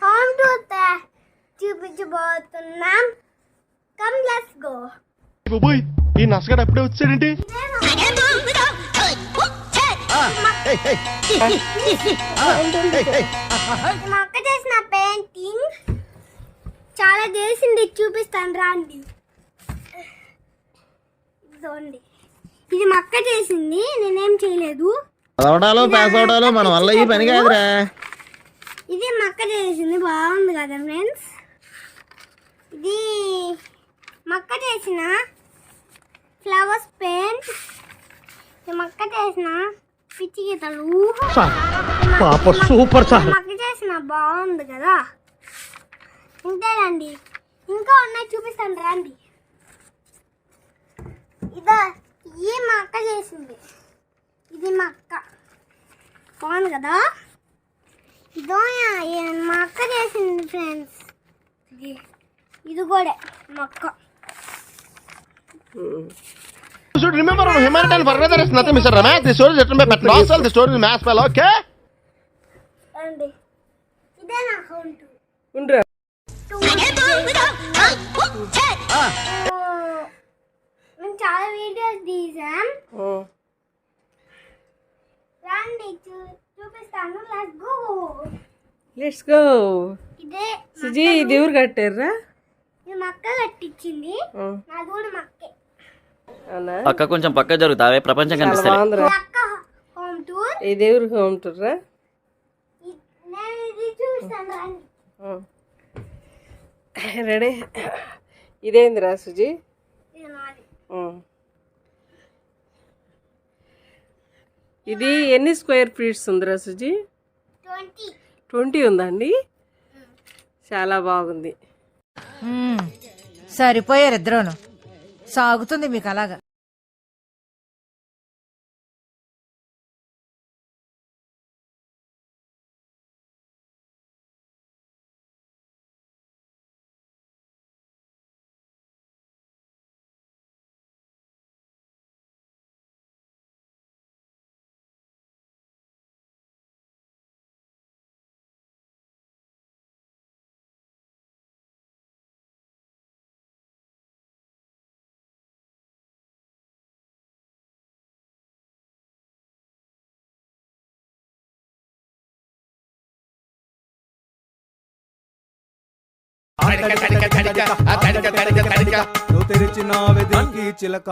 Home tour చూపించబోతున్నాం come let's go బాబోయ్ ఈ నసగాడు అప్పుడే వచ్చాడేంటి? మా అక్క చేసిన పెయింటింగ్ చాలా చేసింది చూపిస్తాను రాండి. చూడండి ఇది మా అక్క చేసింది నేనేం చేయలేదు. చదవడాలు పాస్ అవడాలు మన వల్ల ఈ పని కాదురా. ఇది మా అక్క చేసింది బాగుంది కదా ఫ్రెండ్స్? ఇది మా అక్క చేసిన ఫ్లవర్స్ పెయింట్. ఇది మా అక్క చేసిన పిచ్చి గీతలు. పాప సూపర్ సార్. మా అక్క చేసిన బాగుంది కదా. ఇంతేనండి ఇంకా ఉన్నాయి చూపిస్తాను రండి. ఇదో ఈ మా అక్క చేసింది. ఇది మా అక్క. బాగుంది కదా? ఇదో మా అక్క చేసింది ఫ్రెండ్స్ ఇది కూడా మా అక్క should remember on humanitarian for another is nothing, Mr. Ramesh. The story is written by Pat Nossel. The story is mass spell, okay? మేము చాలా వీడియోస్ తీసాం రండి చూ- చూపిస్తాను. లెట్స్ గో లెట్స్ గో ఇదే సుజీ ఇది ఎవరు కట్టారా ఇది మా అక్క కట్టించింది. నాది కూడా మా అక్కే. కొంచెం పక్క జరుగుతావే ప్రపంచం కనిపిస్తుంది అక్క హోమ్ టూర్ ఇది ఎవరు ఉంటుర్రా నేను ఇది చూపిస్తాను రండి రెడీ ఇదేందిరా సుజీ? ఇది నాది. ఇది ఎన్ని స్క్వేర్ ఫీట్స్ ఉందిరా సుజీ ట్వంటీ. ఉందండి చాలా బాగుంది. సరిపోయారు ఇద్దరును. సాగుతుంది మీకు అలాగా. నువ్వు తెరిచిన వెదికి చిలక.